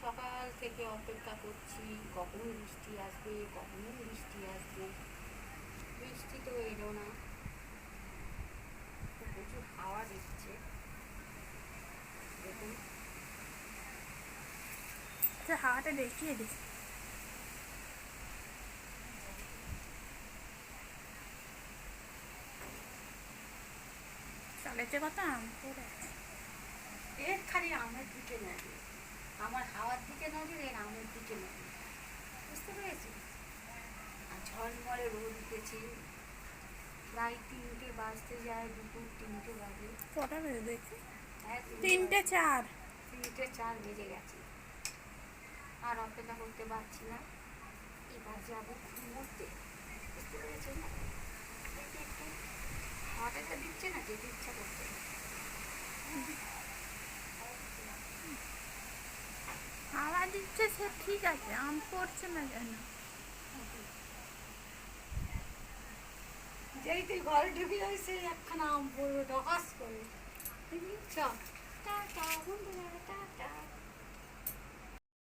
সকাল থেকে অপেক্ষা করছি কখন বৃষ্টি আসবে কখন বৃষ্টি আসবে। বৃষ্টি তো এলো না। প্রচুর হাওয়া দিচ্ছে। দেখুন। আচ্ছা হাওয়াটা দেখিয়ে দিস চলেছে কত আম। এর খালি আমের দিকে নজর আমার হাওয়ার দিকে নজর এর আমের দিকে নজর। বুঝতে পেরেছি? আর ঝলমলে রোদ উঠেছে। প্রায় তিনটে বাজতে যায় দুপুর তিনটে বাজে। কটা বেজে দেখি? হ্যাঁ তিনটে চার। তিনটে চার বেজে গেছে। আর অপেক্ষা করতে পারছি না। এবার যাব ঘুমোতে বুঝতে পেরেছেন একটু। হাওয়াটা দিচ্ছে না যেতে ইচ্ছা করছে না। হাওয়া দিচ্ছে সে ঠিক আছে আম পড়ছে না কেন? যেই তুই ঘরে ঢুকে যাই সেই একখানা আম পড়বে ডকাস করে। টাটা বন্ধুরা টাটা।